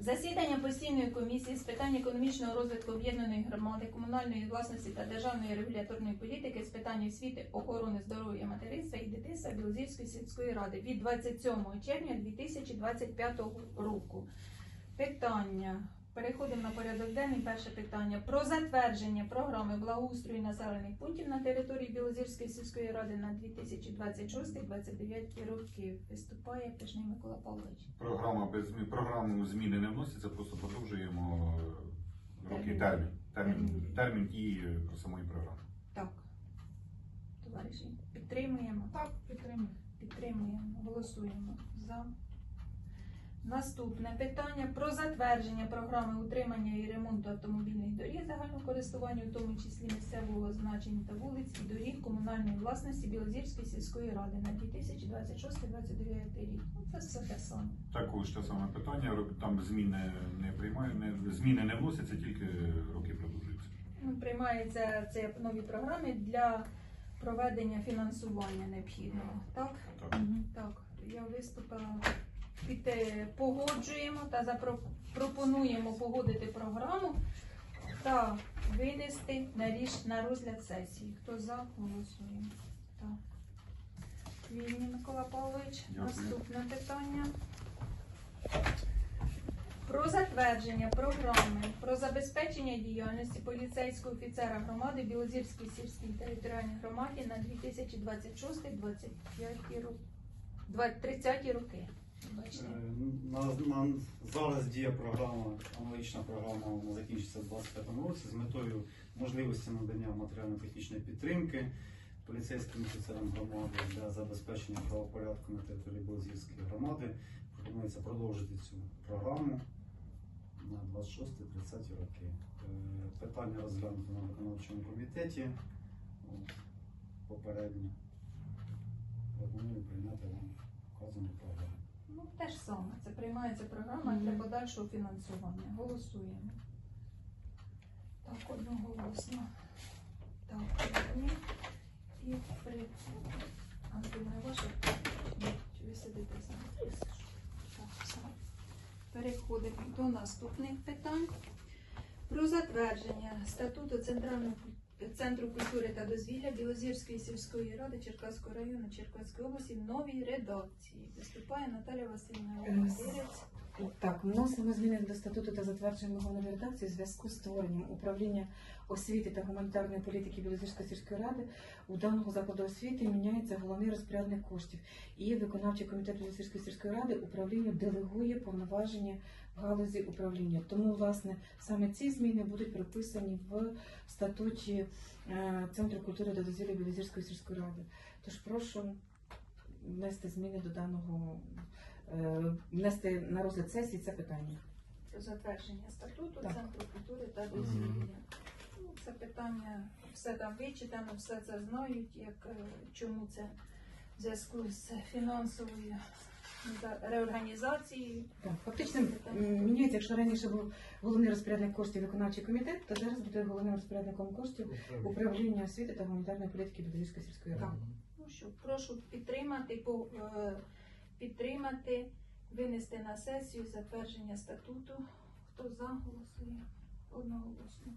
Засідання постійної комісії з питань економічного розвитку об'єднаної громади, комунальної власності та державної регуляторної політики з питань освіти, охорони здоров'я материнства і дитинства Білозірської сільської ради від 27 червня 2025 року. Питання. Переходимо на порядок денний. Перше питання про затвердження програми благоустрою населених пунктів на території Білозірської сільської ради на 2026-2029 роки. Виступає Пишний Микола Павлович. Програма без змін, програму зміни не вносяться, просто продовжуємо е, роки Термін. термін. Термін, Термін. термін дії е, самої програми. Так. Товариші, підтримуємо. Так, підтримую. Підтримуємо. Голосуємо за. Наступне питання про затвердження програми утримання і ремонту автомобільних доріг загального користування, у тому числі місцевого значення та вулиць і доріг комунальної власності Білозірської сільської ради на 2026-2029 рік. Ну, це все те саме. Також те саме питання. Там зміни не приймає, не, зміни не вносяться, тільки роки продовжуються. Ну, Приймаються це нові програми для проведення фінансування необхідного. Так? Так. Так, я виступила. Піти погоджуємо та запропонуємо погодити програму та винести на ріш на розгляд сесії. Хто за, голосуємо. Так. Вільний Микола Павлович. Наступне питання. Про затвердження програми про забезпечення діяльності поліцейського офіцера громади Білозірської сільській територіальній громаді на 2026-2025 роки. 30 роки. Бачите? Е, На, зараз діє програма, аналогічна програма закінчиться в 2025 році з метою можливості надання матеріально-технічної підтримки поліцейським офіцерам громади для забезпечення правопорядку на території Білозірської громади. Пропонується продовжити цю програму на 26-30 роки. Е, Питання розглянуто на виконавчому комітеті попередньо. Пропоную прийняти вам вказану програму. Ну, те ж саме. Це приймається програма для подальшого фінансування. Голосуємо. Так, одноголосно. Так, одні. І при... Антоне, ваше? Ви сидите саме? Так, все. Переходимо до наступних питань. Про затвердження статуту Центрального куль- центру культури та дозвілля Білозірської сільської ради Черкаського району Черкаської області в новій редакції. Виступає Наталя Васильівна Е, Володірець. Так, вносимо зміни до статуту та затверджуємо його нової редакції у зв'язку з створенням управління освіти та гуманітарної політики Білозірської сільської ради. У даного закладу освіти міняється головний розпорядник коштів. І виконавчий комітет Білозірської сільської ради управлінню делегує повноваження в галузі управління. Тому, власне, саме ці зміни будуть прописані в статуті е, Центру культури та дозвілля Білозірської сільської ради. Тож прошу внести зміни до даного внести на розгляд сесії це питання. затвердження статуту Так. Центру культури та дозвілля. Ну, це питання, все там вичитано, все це знають, як е, чому це в зв'язку з фінансовою реорганізацією. Так, фактично міняється, якщо раніше був головний розпорядник коштів виконавчий комітет, то зараз буде головним розпорядником коштів управління освіти та гуманітарної політики Білозірської сільської ради. Ну що, прошу підтримати, по, е, підтримати, винести на сесію затвердження статуту. Хто за, голосує одноголосно.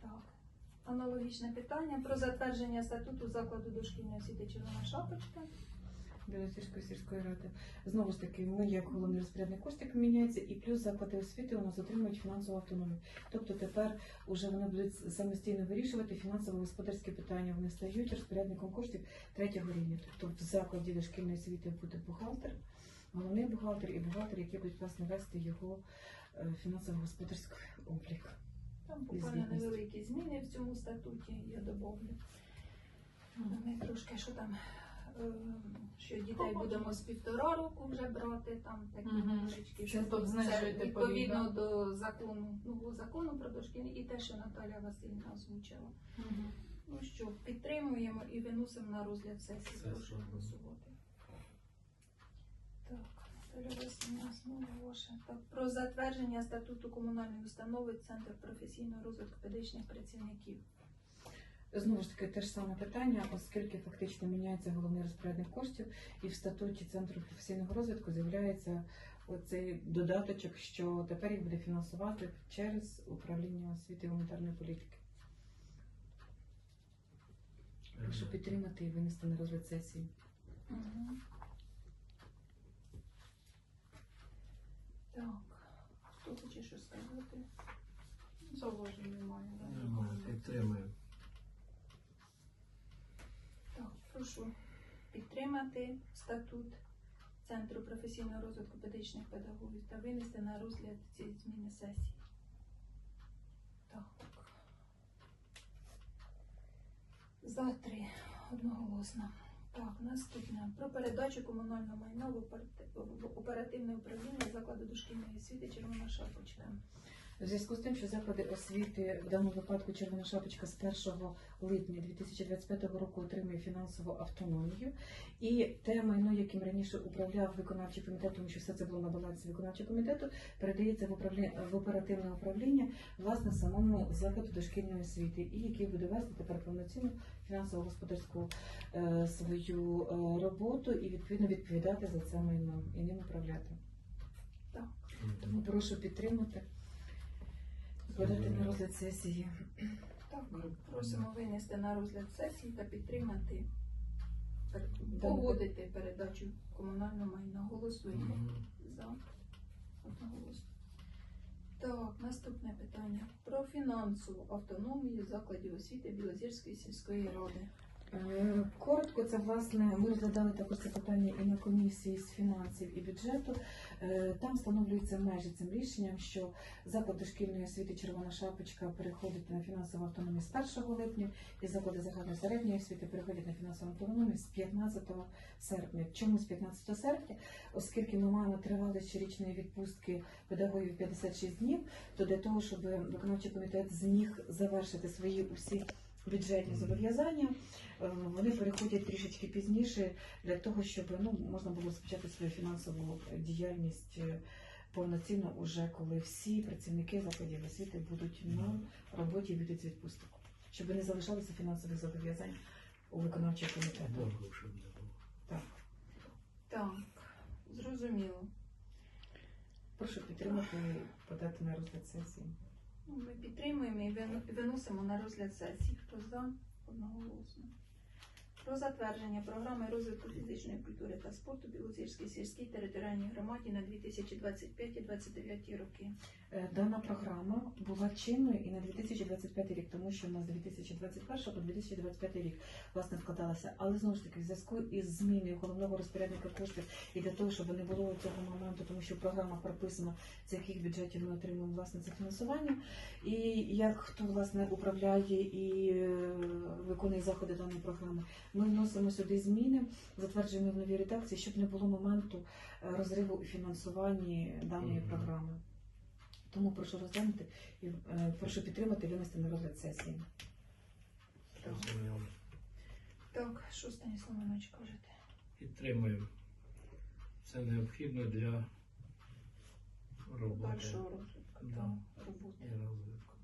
Так. Аналогічне питання про затвердження статуту закладу дошкільної освіти Червона Шапочка. Білозірської сільської ради. Знову ж таки, ми як головний розпорядник коштів міняється, і плюс заклади освіти у нас отримують фінансову автономію. Тобто тепер уже вони будуть самостійно вирішувати фінансово-господарські питання. Вони стають розпорядником коштів третього рівня. Тобто в закладі дошкільної освіти буде бухгалтер, головний бухгалтер і бухгалтер, які будуть власне вести його е, фінансово-господарський облік. Там буквально невеликі зміни в цьому статуті, я добавлю. Ми трошки, що там, що дітей будемо з півтора року вже брати, там такі невеличкі, що це знижуєте відповідно до закону, нового закону про дошкільні і те, що Наталя Васильівна озвучила. Ну що, підтримуємо і виносимо на розгляд сесії. Прошу голосувати. Так. Так, про затвердження статуту комунальної установи Центр професійного розвитку педагогічних працівників. Знову ж таки, те ж саме питання, оскільки фактично міняється головний розпорядник коштів, і в статуті Центру професійного розвитку з'являється оцей додаточок, що тепер їх буде фінансувати через управління освіти і гуманітарної політики. Прошу підтримати і винести на розгляд сесії. Так, хто хоче щось сказати? Зауважень немає. Немає, підтримую. Так, прошу підтримати статут Центру професійного розвитку педагогічних педагогів та винести на розгляд ці зміни сесії. Так. За одноголосно. Так, наступне. Про передачу комунального майна в оперативне управління закладу дошкільної освіти Червона Шапочка. У зв'язку з тим, що заклади освіти, в даному випадку Червона Шапочка з 1 липня 2025 року отримує фінансову автономію, і те майно, яким раніше управляв виконавчий комітет, тому що все це було на балансі виконавчого комітету, передається в управління в оперативне управління власне самому закладу дошкільної освіти, і який буде вести тепер повноцінну фінансово-господарську е, свою е, роботу і відповідно відповідати за це майно і ним управляти. Так Тому прошу підтримати. Подати на розгляд сесії. Так, просимо винести на розгляд сесії та підтримати, погодити передачу комунального майна. Голосуємо за одноголосно. Так, наступне питання про фінансову автономію закладів освіти Білозірської сільської ради. Е, Коротко, це власне ми розглядали також це питання і на комісії з фінансів і бюджету. Е, Там встановлюються межі цим рішенням, що заклад дошкільної освіти Червона Шапочка переходить на фінансову автономію з 1 липня, і заклади загальної середньої освіти переходять на фінансову автономію з 15 серпня. Чому з 15 серпня? Оскільки ми маємо тривалість щорічної відпустки педагогів 56 днів, то для того, щоб виконавчий комітет зміг завершити свої усі бюджетні зобов'язання, е, вони переходять трішечки пізніше для того, щоб ну, можна було розпочати свою фінансову діяльність е, повноцінно, уже коли всі працівники закладів освіти будуть на роботі з відпусток, щоб не залишалися фінансових зобов'язань у виконавчого комітету. Було. Так, зрозуміло. Прошу підтримати і подати на розгляд сесії. Ну, Ми підтримуємо і виносимо на розгляд сесії. Хто за? Одноголосно. Про затвердження програми розвитку фізичної культури та спорту Білозірській сільській територіальній громаді на 2025-2029 роки. Е, Дана програма була чинною і на 2025 рік, тому що у нас з 2021 по 2025 рік власне складалася. Але знову ж таки, в зв'язку із зміною головного розпорядника коштів і для того, щоб не було цього моменту, тому що програма прописана, з яких бюджетів ми отримуємо власне це фінансування, і як хто власне управляє і е, виконує заходи даної програми, ми вносимо сюди зміни, затверджуємо в новій редакції, щоб не було моменту е, розриву у фінансуванні даної програми. Тому прошу розглянути і е, прошу підтримати і винести на розгляд сесії. Зрозуміло. Так, що Станіслав Іванович кажете? Підтримую. Це необхідно для роботи Першого розвитку Да. та роботи. і розвитку.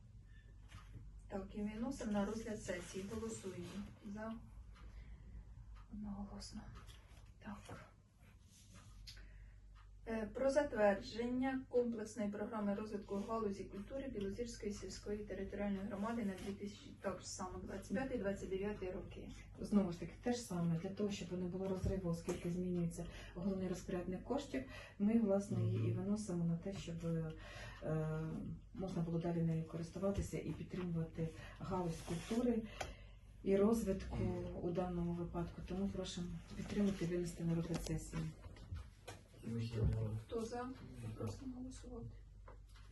Так, і виносимо на розгляд сесії. Голосуємо за одноголосно. Так. Е, Про затвердження комплексної програми розвитку галузі культури Білозірської сільської територіальної громади на 2000, так само 25-29 роки. Знову ж таки, те ж саме для того, щоб не було розриву, оскільки змінюється головний розпорядник коштів. Ми власне її і виносимо на те, щоб е, можна було далі нею користуватися і підтримувати галузь культури і розвитку у даному випадку. Тому прошу підтримати винести на розгляд сесії. Хто за? Просимо голосувати.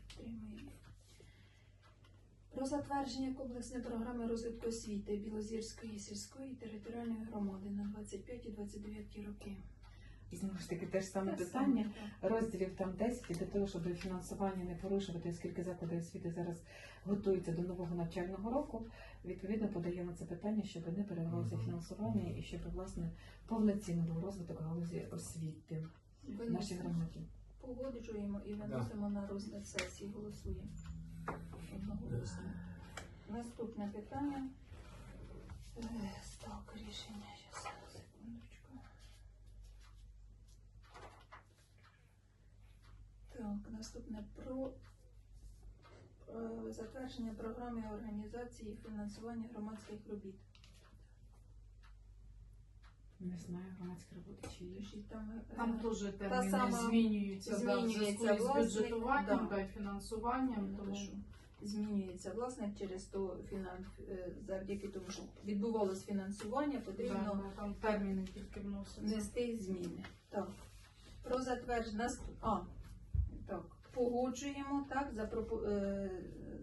Підтримуємо. Про затвердження комплексної програми розвитку освіти Білозірської сільської територіальної громади на 25 і 29 роки. Знову ж таки, те ж саме Те питання. саме, розділів там 10 і для того, щоб фінансування не порушувати, оскільки заклади освіти зараз готуються до нового навчального року. Відповідно, подаємо це питання, щоб не перервалося фінансування і щоб власне повноцінно був розвиток галузі освіти в нашій громаді. Погоджуємо і виносимо на розгляд сесії. Голосуємо. Одноголосно. Наступне питання. Е, Так, рішення. Щас, секундочку. Так, наступне про е, затвердження програми організації і фінансування громадських робіт. Не знаю, громадські роботи чи є. Там, е, Там теж терміни сама змінюються да, в зв'язку змінюється власник, бюджетуванням да. та фінансуванням. Тому Напишу. Змінюється власник через то фінанс е, завдяки тому, що відбувалось фінансування, потрібно да, там терміни тільки вносяться. внести зміни. Так. Про затвердження. А, так. Погоджуємо так, е,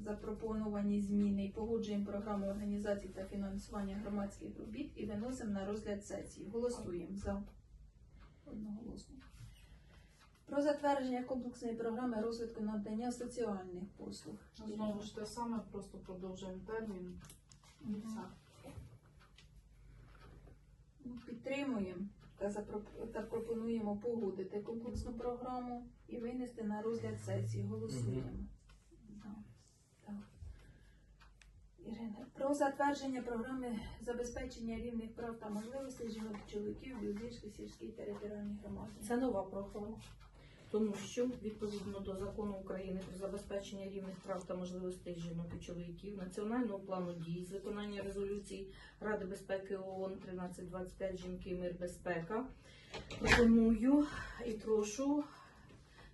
запропоновані зміни і погоджуємо програму організації та фінансування громадських робіт і виносимо на розгляд сесії. Голосуємо за одноголосно. Про затвердження комплексної програми розвитку надання соціальних послуг. Знову ж те саме, просто продовжуємо термін. Ну, Підтримуємо та, пропонуємо погодити конкурсну програму і винести на розгляд сесії. Голосуємо. Так. Ірина, про затвердження програми забезпечення рівних прав та можливостей жінок і чоловіків в Білозірській сільській територіальній громаді. Це нова програма, тому що відповідно до закону України про забезпечення рівних прав та можливостей жінок і чоловіків, національного плану дій з виконання резолюції Ради безпеки ООН 1325 жінки, мир, безпека. Пропоную і прошу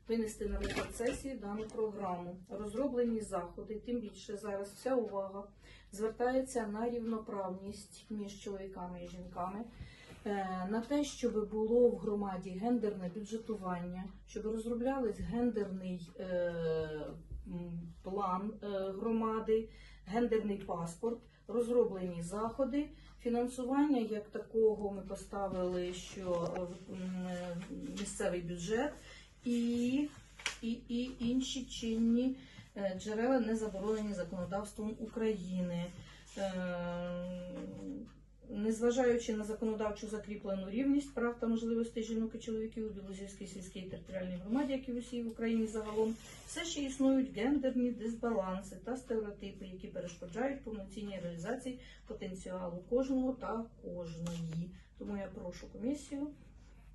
винести на розгляд сесії дану програму. Розроблені заходи, тим більше зараз вся увага звертається на рівноправність між чоловіками і жінками. Е, на те, щоб було в громаді гендерне бюджетування, щоб розроблялись гендерний е, план е, громади, гендерний паспорт, розроблені заходи. Фінансування як такого ми поставили, що місцевий бюджет і, і, і інші чинні джерела не заборонені законодавством України. Незважаючи на законодавчу закріплену рівність прав та можливостей жінок і чоловіків у Білозірській сільській територіальній громаді, як і в усій Україні загалом, все ще існують гендерні дисбаланси та стереотипи, які перешкоджають повноцінній реалізації потенціалу кожного та кожної. Тому я прошу комісію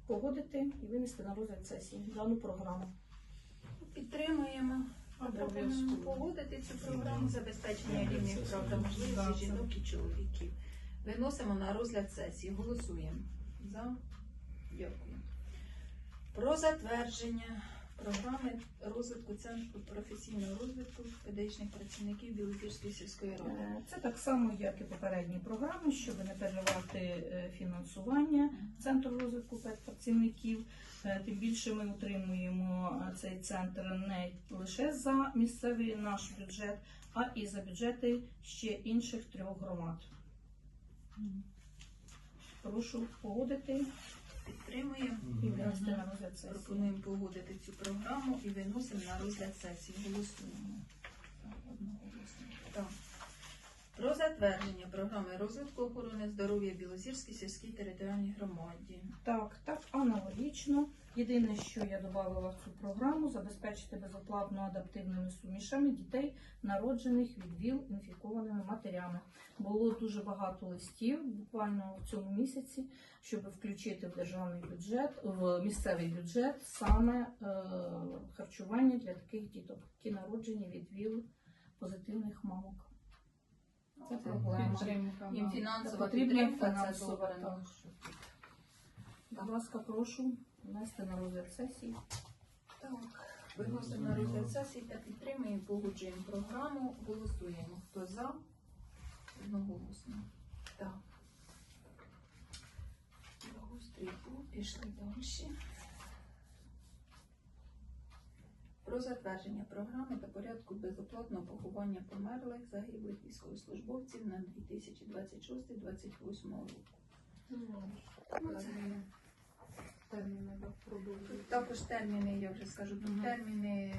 погодити і винести на розгляд сесії дану програму. Підтримуємо. Пропонуємо погодити цю програму забезпечення рівних прав та можливостей жінок і чоловіків. Виносимо на розгляд сесії. Голосуємо. За. Дякую. Про затвердження програми розвитку центру професійного розвитку педагогічних працівників Білозірської сільської ради. Е, Це так само, як і попередні програми, щоб не переривати е, фінансування центру розвитку педпрацівників. Е, Тим більше ми утримуємо цей центр не лише за місцевий наш бюджет, а і за бюджети ще інших трьох громад. Прошу погодити Підтримуємо. і винести на розгляд сесії. Пропонуємо погодити цю програму і виносимо на розгляд сесії. Голосуємо. Так, одноголосно. Так. Про затвердження програми розвитку охорони здоров'я Білозірській сільській територіальній громаді. Так, так, аналогічно. Єдине, що я додала в цю програму, забезпечити безоплатно адаптивними сумішами дітей, народжених від ВІЛ інфікованими матерями. Було дуже багато листів буквально в цьому місяці, щоб включити в державний бюджет, в місцевий бюджет саме е, харчування для таких діток, які народжені від ВІЛ позитивних мамок. Це проблема. Підтримка, Їм да. фінансова Потрібна підтримка це фінансова, так. Будь ласка, прошу внести на розгляд сесії. Так, виносимо на розгляд сесії та підтримуємо, погоджуємо програму, голосуємо. Хто за? Одноголосно. Так. Благоустрій був, пішли далі. Про затвердження програми та порядку безоплатного поховання померлих загиблих військовослужбовців на 2026-2028 року. Ну, це Терміни продовжують. Також терміни, я вже скажу, терміни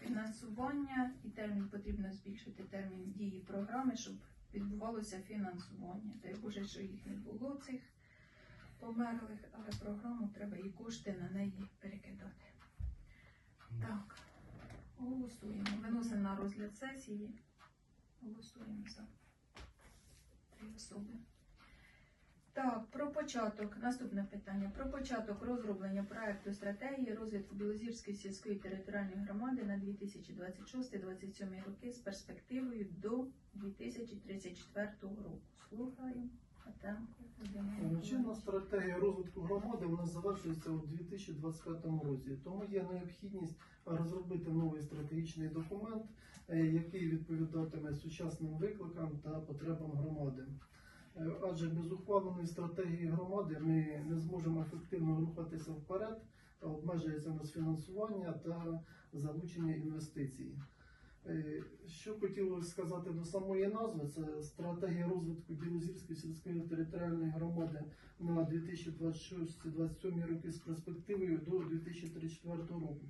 фінансування і термін потрібно збільшити термін дії програми, щоб відбувалося фінансування. Дай Боже, що їх не було цих померлих, але програму треба і кошти на неї перекидати. Так, голосуємо. Виносимо на розгляд сесії. Голосуємо за три особи. Так, про початок. Наступне питання. Про початок розроблення проекту стратегії розвитку Білозірської сільської територіальної громади на 2026-2027 роки з перспективою до 2034 року. Слухаю. Чинна стратегія розвитку громади у нас завершується у 2025 році. Тому є необхідність розробити новий стратегічний документ, е, який відповідатиме сучасним викликам та потребам громади. Е, Адже без ухваленої стратегії громади ми не зможемо ефективно рухатися вперед, та обмежується нас фінансування та залучення інвестицій. Е, Що хотілося сказати до самої назви, це стратегія розвитку Білозірської сільської територіальної громади на 2026-2027 роки з перспективою до 2034 року.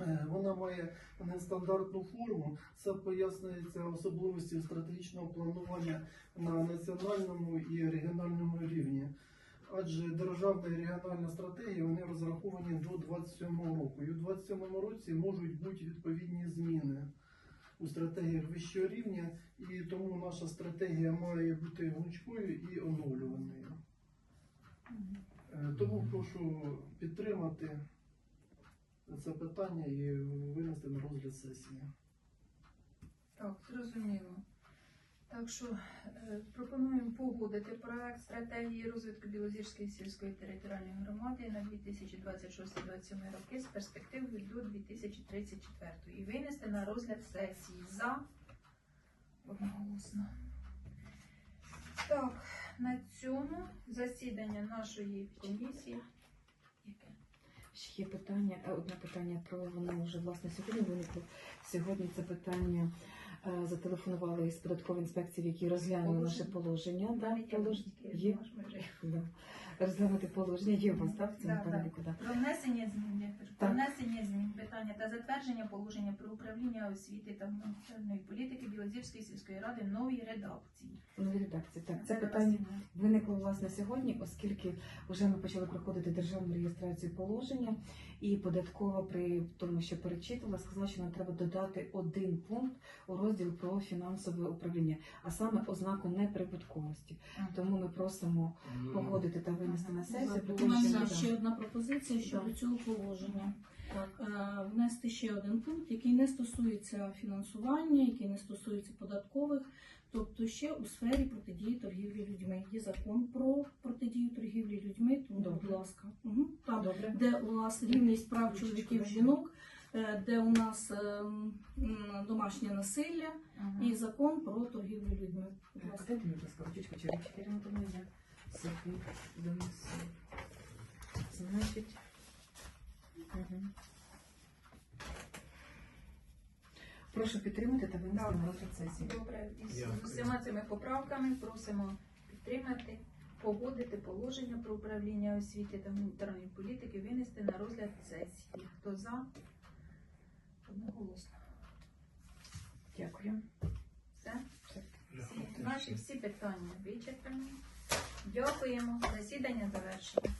Е, Вона має нестандартну форму. Це пояснюється особливості стратегічного планування на національному і регіональному рівні. Адже державна і регіональна стратегії вони розраховані до 27 року. І у 27 році можуть бути відповідні зміни у стратегіях вищого рівня, і тому наша стратегія має бути гнучкою і оновлюваною. Е, Тому прошу підтримати це питання і винести на розгляд сесії. Так, зрозуміло. Так що е, пропонуємо погодити проект стратегії розвитку Білозірської сільської територіальної громади на 2026-2027 роки з перспективою до 2034 і винести на розгляд сесії за одноголосно. Так, на цьому засідання нашої комісії. Ще є питання, е, одне питання про воно вже власне сьогодні виникло. Сьогодні це питання зателефонували із податкової інспекції, які розглянули наше положення. Да. Є да. розглянути положення. Є у вас так Да. Да. Про внесення змін, про внесення змін питання та затвердження положення про управління освіти та гуманітарної політики Білозірської сільської ради в новій редакції. Нові редакції. Так, Це питання виникло власне сьогодні, оскільки вже ми почали проходити державну реєстрацію положення, і податкова при тому, що перечитувала, сказала, що нам треба додати один пункт у розділ про фінансове управління, а саме ознаку неприбутковості. Тому ми просимо погодити та винести на сесію. У нас ще одна пропозиція щодо цього положення. Так. Е, Внести ще один пункт, який не стосується фінансування, який не стосується податкових, тобто ще у сфері протидії торгівлі людьми. Є закон про протидію торгівлі людьми, тому, будь ласка, угу. там, Добре. де у нас рівність прав чоловіків жінок, е, де у нас ем, домашнє насилля Ага. і закон про торгівлю людьми. Будь. Дайте мені, будь ласка, чи ручки, Ірина Антонівна, я собі донесу. Значить, угу. Прошу підтримати та винести на розгляд сесії. Добре, з усіма цими поправками просимо підтримати, погодити положення про управління освіти та гуманітарної політики, винести на розгляд сесії. Хто за? Одноголосно. Дякую. Все? Всі, наші всі питання вичерпані. Дякуємо. Засідання завершено.